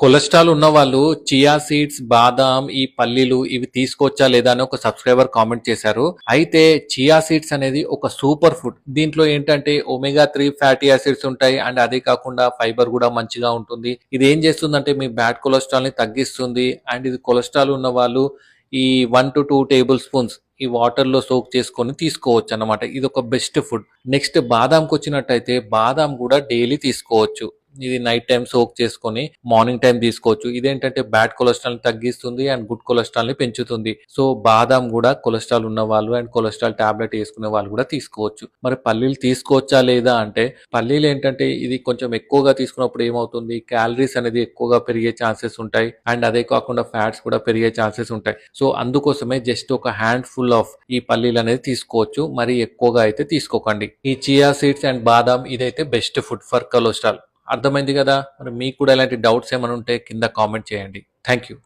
Cholesterol ఉన్న వాళ్ళు chia seeds బాదాం ఈ పల్లీలు ఇవి తీసుకోవచ్చా లేదా అని ఒక సబ్స్క్రైబర్ కామెంట్ చేశారు. అయితే చియా సీడ్స్ అనేది ఒక సూపర్ ఫుడ్. దీంట్లో ఏంటంటే ఒమేగా త్రీ ఫ్యాటీ యాసిడ్స్ ఉంటాయి అండ్ అదే కాకుండా ఫైబర్ కూడా మంచిగా ఉంటుంది. ఇది ఏం చేస్తుందంటే మీ బ్యాడ్ కొలెస్ట్రాల్ని తగ్గిస్తుంది అండ్ ఇది కొలెస్ట్రాల్ ఉన్న వాళ్ళు ఈ one to two tablespoons ఈ వాటర్లో సోక్ చేసుకొని తీసుకోవచ్చు అన్నమాట. ఇది ఒక బెస్ట్ ఫుడ్. నెక్స్ట్ బాదాంకి వచ్చినట్టయితే బాదాం కూడా డైలీ తీసుకోవచ్చు. ఇది నైట్ టైం సోక్ చేసుకొని మార్నింగ్ టైం తీసుకోవచ్చు. ఇదేంటంటే బ్యాడ్ కొలెస్ట్రాల్ని తగ్గిస్తుంది అండ్ గుడ్ కొలెస్ట్రాల్ని పెంచుతుంది. సో బాదాం కూడా కొలెస్ట్రాల్ ఉన్న వాళ్ళు అండ్ కొలెస్ట్రాల్ టాబ్లెట్ వేసుకునే వాళ్ళు కూడా తీసుకోవచ్చు. మరి పల్లీలు తీసుకోవచ్చా లేదా అంటే పల్లీలు ఏంటంటే ఇది కొంచెం ఎక్కువగా తీసుకున్నప్పుడు ఏమవుతుంది? క్యాలరీస్ అనేది ఎక్కువగా పెరిగే ఛాన్సెస్ ఉంటాయి అండ్ అదే కాకుండా ఫ్యాట్స్ కూడా పెరిగే ఛాన్సెస్ ఉంటాయి. సో అందుకోసమే జస్ట్ ఒక హ్యాండ్ ఫుల్ ఆఫ్ ఈ పల్లీలు అనేది తీసుకోవచ్చు. మరి ఎక్కువగా అయితే తీసుకోకండి. ఈ చియా సీడ్స్ అండ్ బాదాం ఇదైతే బెస్ట్ ఫుడ్ ఫర్ కొలెస్ట్రాల్ అర్థమైంది కదా? మరి మీకు కూడా ఇలాంటి డౌట్స్ ఏమైనా ఉంటే కింద కామెంట్ చేయండి. Thank you